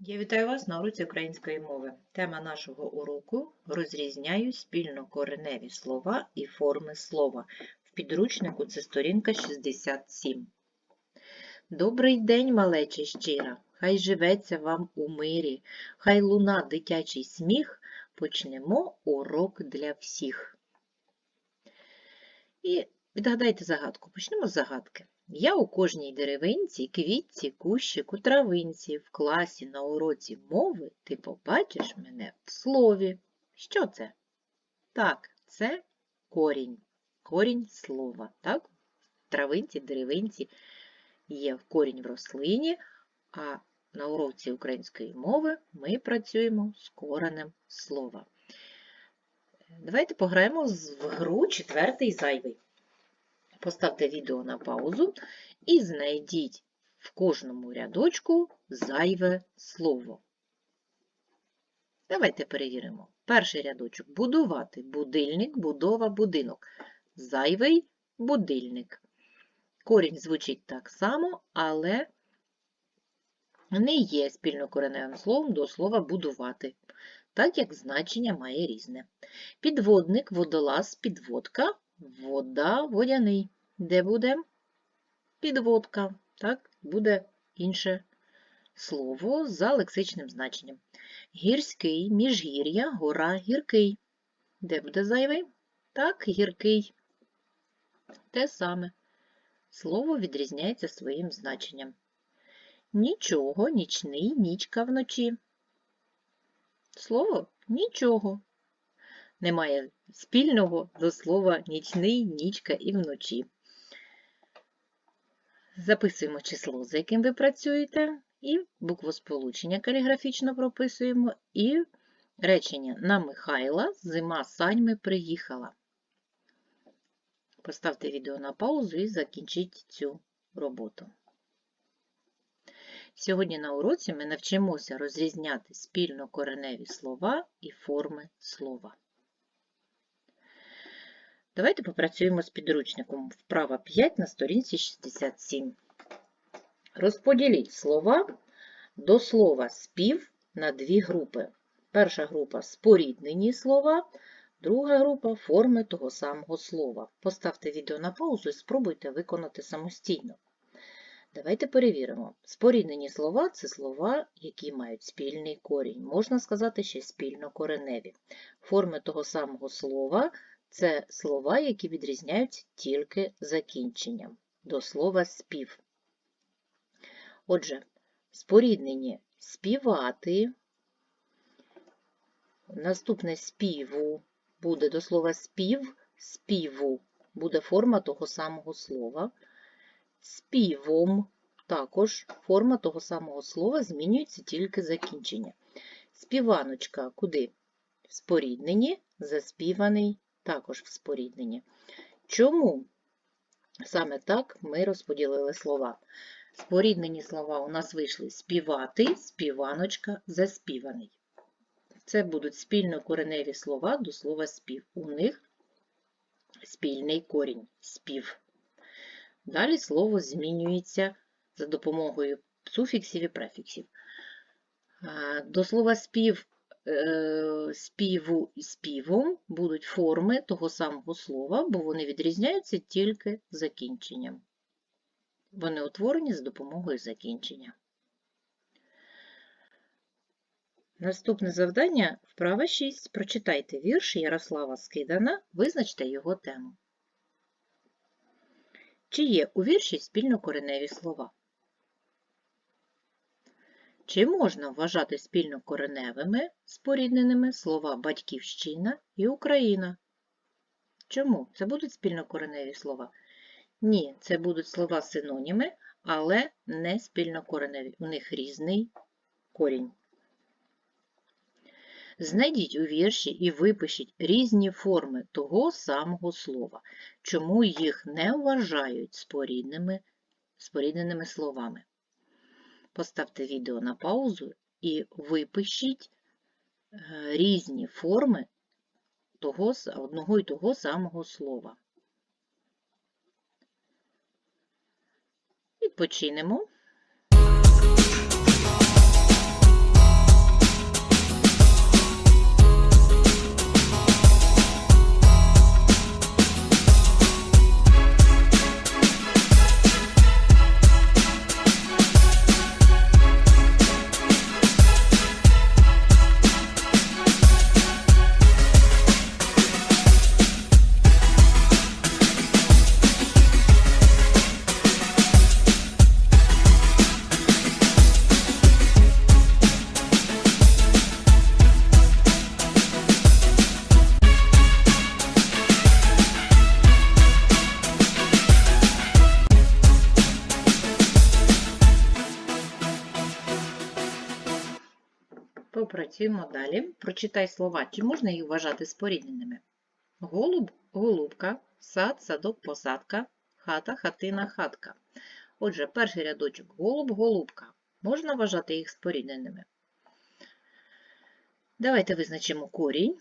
Я вітаю вас на уроці української мови. Тема нашого уроку розрізняю спільнокореневі слова і форми слова. В підручнику це сторінка 67. Добрий день, малече щира! Хай живеться вам у мирі, хай луна дитячий сміх, почнемо урок для всіх. І відгадайте загадку. Почнемо з загадки. Я у кожній деревинці, квітці, кущику, травинці, в класі на уроці мови ти побачиш мене в слові. Що це? Так, це корінь. Корінь слова. Так? В травинці, деревинці є корінь в рослині, а на уроці української мови ми працюємо з коренем слова. Давайте пограємо в гру четвертий зайвий. Поставте відео на паузу і знайдіть в кожному рядочку зайве слово. Давайте перевіримо. Перший рядочок будувати. Будильник, будова, будинок. Зайвий будильник. Корінь звучить так само, але не є спільнокореневим словом до слова будувати, так як значення має різне. Підводник, водолаз, підводка. Вода, водяний. Де буде підводка? Так, буде інше слово за лексичним значенням. Гірський, міжгір'я, гора, гіркий. Де буде зайвий? Так, гіркий. Те саме. Слово відрізняється своїм значенням. Нічого, нічний, нічка вночі. Слово нічого немає спільного до слова нічний, нічка і вночі. Записуємо число, за яким ви працюєте, і буквосполучення каліграфічно прописуємо, і речення на Михайла зима саньми приїхала. Поставте відео на паузу і закінчіть цю роботу. Сьогодні на уроці ми навчимося розрізняти спільно кореневі слова і форми слова. Давайте попрацюємо з підручником вправа 5 на сторінці 67. Розподіліть слова до слова спів на дві групи. Перша група споріднені слова, друга група форми того самого слова. Поставте відео на паузу і спробуйте виконати самостійно. Давайте перевіримо. Споріднені слова це слова, які мають спільний корінь. Можна сказати, ще спільно кореневі. Форми того самого слова це слова, які відрізняються тільки закінченням до слова спів. Отже, споріднені співати, наступне співу буде до слова спів, співу буде форма того самого слова. Співом також форма того самого слова змінюється тільки закінчення. Співаночка куди? Споріднені, заспіваний також в спорідненні. Чому саме так ми розподілили слова? Споріднені слова у нас вийшли співати, співаночка, заспіваний. Це будуть спільно кореневі слова до слова спів. У них спільний корінь спів. Далі слово змінюється за допомогою суфіксів і префіксів. До слова спів Е, співу і співом будуть форми того самого слова, бо вони відрізняються тільки закінченням. Вони утворені за допомогою закінчення. Наступне завдання вправа 6. Прочитайте вірш Ярослава Скидана, визначте його тему. Чи є у вірші спільнокореневі слова? Чи можна вважати спільнокореневими спорідненими слова Батьківщина і Україна? Чому? Це будуть спільнокореневі слова? Ні, це будуть слова синоніми, але не спільнокореневі. У них різний корінь. Знайдіть у вірші і випишіть різні форми того самого слова, чому їх не вважають спорідненими, спорідненими словами. Поставте відео на паузу і випишіть е, різні форми того, одного і того самого слова. Відпочинемо. Попрацюємо далі. Прочитай слова. Чи можна їх вважати спорідненими? Голуб, голубка, сад, садок, посадка, хата, хатина, хатка. Отже, перший рядочок голуб, голубка. Можна вважати їх спорідненими? Давайте визначимо корінь.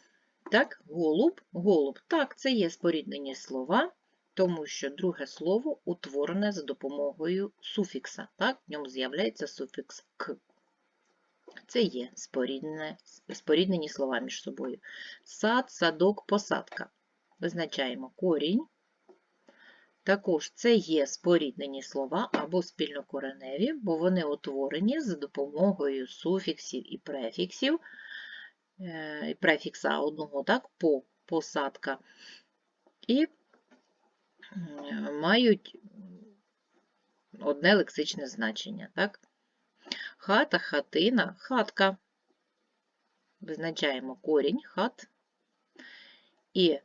Так, голуб, голуб. Так, це є споріднені слова, тому що друге слово утворене за допомогою суфікса. Так, в ньому з'являється суфікс к. Це є споріднені слова між собою. Сад, садок, посадка. Визначаємо корінь. Також це є споріднені слова або спільнокореневі, бо вони утворені за допомогою суфіксів і префіксів, е, і префікса одного, так, по посадка, і мають одне лексичне значення. Так? Хата, хатина, хатка. Визначаємо корінь хат. І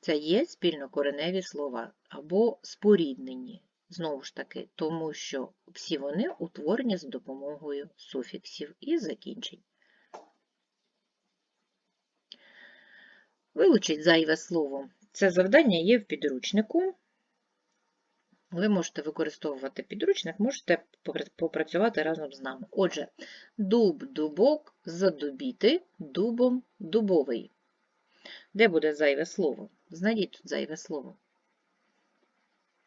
це є спільнокореневі слова або споріднені, знову ж таки, тому що всі вони утворені за допомогою суфіксів і закінчень. Вилучіть зайве слово. Це завдання є в підручнику. Ви можете використовувати підручник, можете попрацювати разом з нами. Отже, дуб, дубок, задубіти, дубом, дубовий. Де буде зайве слово? Знайдіть тут зайве слово.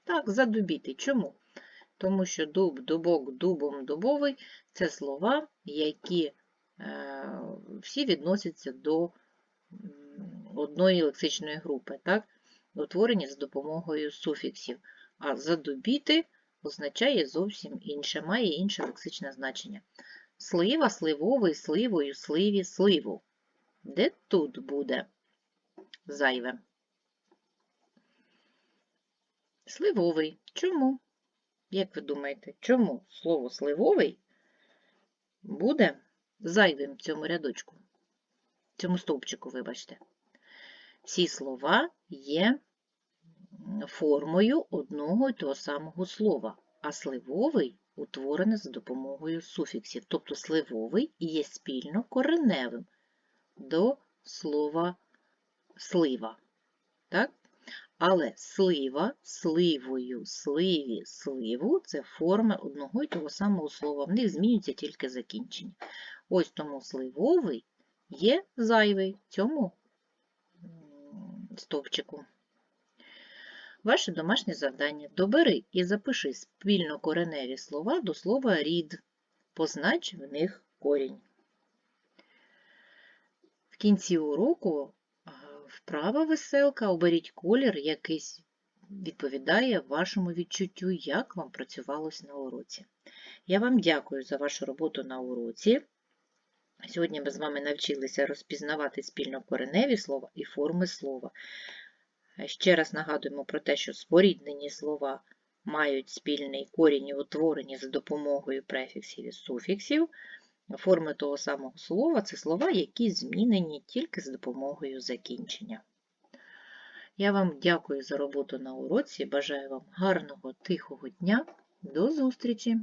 Так, задубіти. Чому? Тому що дуб, дубок, дубом, дубовий це слова, які е, всі відносяться до одної лексичної групи, так? утворені за допомогою суфіксів. А задубіти означає зовсім інше, має інше лексичне значення. Слива, сливовий, сливою, сливі, сливу. Де тут буде зайве? Сливовий. Чому? Як ви думаєте, чому слово сливовий буде зайвим в цьому рядочку? Цьому стовпчику, вибачте. Всі слова є формою одного і того самого слова, а сливовий утворений за допомогою суфіксів. Тобто сливовий є спільно кореневим до слова слива. Так? Але слива, сливою, сливі, сливу це форми одного і того самого слова. В них змінюється тільки закінчення. Ось тому сливовий є зайвий в цьому стовпчику. Ваше домашнє завдання добери і запиши спільно кореневі слова до слова рід, познач в них корінь. В кінці уроку вправа веселка, оберіть колір, якийсь відповідає вашому відчуттю, як вам працювалось на уроці. Я вам дякую за вашу роботу на уроці. Сьогодні ми з вами навчилися розпізнавати спільно кореневі слова і форми слова. Ще раз нагадуємо про те, що споріднені слова мають спільний корінь і утворені за допомогою префіксів і суфіксів. Форми того самого слова це слова, які змінені тільки з допомогою закінчення. Я вам дякую за роботу на уроці, бажаю вам гарного, тихого дня. До зустрічі!